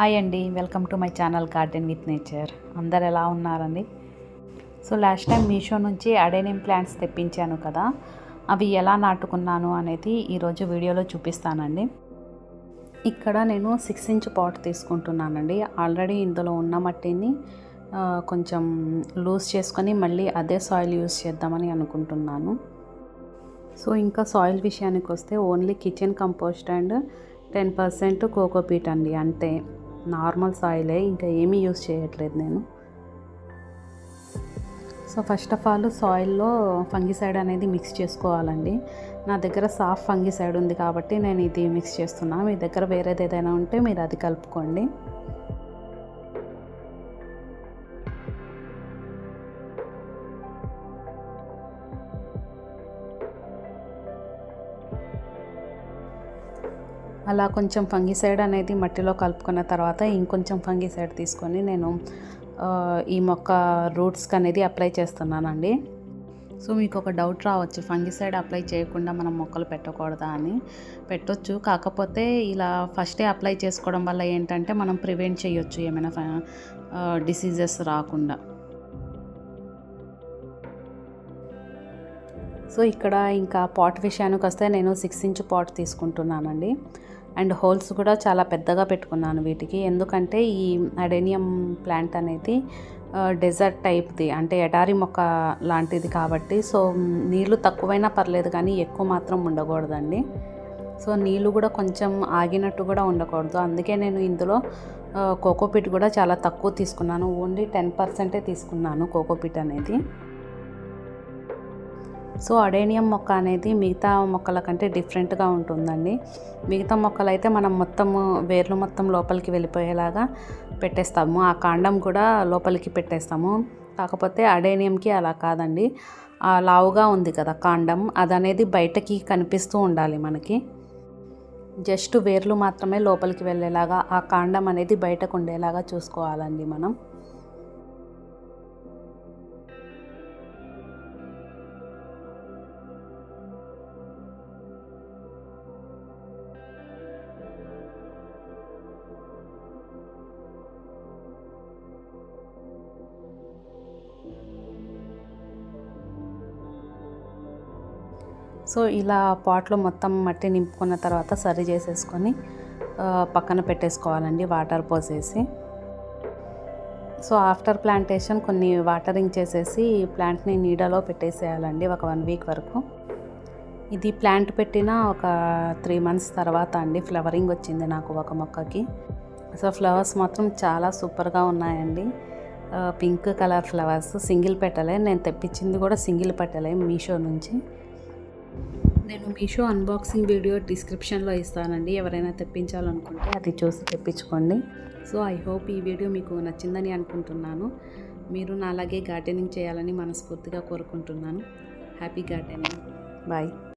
Hi అండి welcome to my channel garden with nature. అందరు ఎలా ఉన్నారండి? సో లాస్ట్ టైం మీషో నుంచి అడేనియం ప్లాంట్స్ తెప్పించాను కదా అవి ఎలా నాటుకున్నాను అనేది ఈరోజు వీడియోలో చూపిస్తానండి. ఇక్కడ నేను సిక్స్ ఇంచ్ పాట్ తీసుకుంటున్నానండి. ఆల్రెడీ ఇందులో ఉన్న మట్టిని కొంచెం లూజ్ చేసుకొని మళ్ళీ అదే సాయిల్ యూస్ చేద్దామని అనుకుంటున్నాను. సో ఇంకా సాయిల్ విషయానికి వస్తే only kitchen compost and ten percent cocopeat అండి అంతే. నార్మల్ సాయిలే ఇంకా ఏమీ యూస్ చేయట్లేదు నేను. సో ఫస్ట్ ఆఫ్ ఆల్ సాయిల్లో ఫంగిసైడ్ అనేది మిక్స్ చేసుకోవాలండి. నా దగ్గర సాఫ్ ఫంగిసైడ్ ఉంది కాబట్టి నేను ఇది మిక్స్ చేస్తున్నాను మీ దగ్గర వేరేది ఏదైనా ఉంటే మీరు అది కలుపుకోండి. అలా కొంచెం ఫంగిసైడ్ అనేది మట్టిలో కలుపుకున్న తర్వాత ఇంకొంచెం ఫంగిసైడ్ తీసుకొని నేను ఈ మొక్క రూట్స్కి అనేది అప్లై చేస్తున్నానండి. సో మీకు ఒక డౌట్ రావచ్చు ఫంగిసైడ్ అప్లై చేయకుండా మనం మొక్కలు పెట్టకూడదా అని. పెట్టొచ్చు కాకపోతే ఇలా ఫస్టే అప్లై చేసుకోవడం వల్ల ఏంటంటే మనం ప్రివెంట్ చేయొచ్చు ఏమైనా డిసీజెస్ రాకుండా. సో ఇక్కడ ఇంకా పాట్ విషయానికి వస్తే నేను సిక్స్ ఇంచ్ పాట్ తీసుకుంటున్నానండి. అండ్ హోల్స్ కూడా చాలా పెద్దగా పెట్టుకున్నాను వీటికి. ఎందుకంటే ఈ అడేనియం ప్లాంట్ అనేది డెజర్ట్ టైప్ది అంటే ఎడారి మొక్క లాంటిది కాబట్టి సో నీళ్ళు తక్కువైనా పర్లేదు కానీ ఎక్కువ మాత్రం ఉండకూడదండి. సో నీళ్ళు కూడా కొంచెం ఆగినట్టు కూడా ఉండకూడదు. అందుకే నేను ఇందులో కోకోపిట్ కూడా చాలా తక్కువ తీసుకున్నాను. ఓన్లీ టెన్ పర్సెంటే తీసుకున్నాను కోకోపిట్ అనేది. సో అడేనియం మొక్క అనేది మిగతా మొక్కల కంటే డిఫరెంట్గా ఉంటుందండి. మిగతా మొక్కలు అయితే మనం మొత్తము వేర్లు మొత్తం లోపలికి వెళ్ళిపోయేలాగా పెట్టేస్తాము. ఆ కాండం కూడా లోపలికి పెట్టేస్తాము. కాకపోతే అడేనియంకి అలా కాదండి. లావుగా ఉంది కదా కాండం అదనేది బయటకి కనిపిస్తూ ఉండాలి మనకి. జస్ట్ వేర్లు మాత్రమే లోపలికి వెళ్ళేలాగా ఆ కాండం అనేది బయటకు ఉండేలాగా చూసుకోవాలండి మనం. సో ఇలా పాట్లో మొత్తం మట్టి నింపుకున్న తర్వాత సరి చేసేసుకొని పక్కన పెట్టేసుకోవాలండి వాటర్ పోసేసి. సో ఆఫ్టర్ ప్లాంటేషన్ కొన్ని వాటరింగ్ చేసేసి ప్లాంట్ని నీడలో పెట్టేసేయాలండి ఒక వన్ వీక్ వరకు. ఇది ప్లాంట్ పెట్టిన ఒక త్రీ మంత్స్ తర్వాత అండి ఫ్లవరింగ్ వచ్చింది నాకు ఒక మొక్కకి. సో ఫ్లవర్స్ మాత్రం చాలా సూపర్గా ఉన్నాయండి. పింక్ కలర్ ఫ్లవర్స్ సింగిల్ పెట్టలే నేను తెప్పించింది కూడా సింగిల్ పెట్టలే మీషో నుంచి. నేను మీషో అన్బాక్సింగ్ వీడియో డిస్క్రిప్షన్లో ఇస్తానండి. ఎవరైనా తెప్పించాలనుకుంటే అది చూసి తెప్పించుకోండి. సో ఐ హోప్ ఈ వీడియో మీకు నచ్చిందని అనుకుంటున్నాను. మీరు నాలాగే గార్డెనింగ్ చేయాలని మనస్ఫూర్తిగా కోరుకుంటున్నాను. Happy gardening bye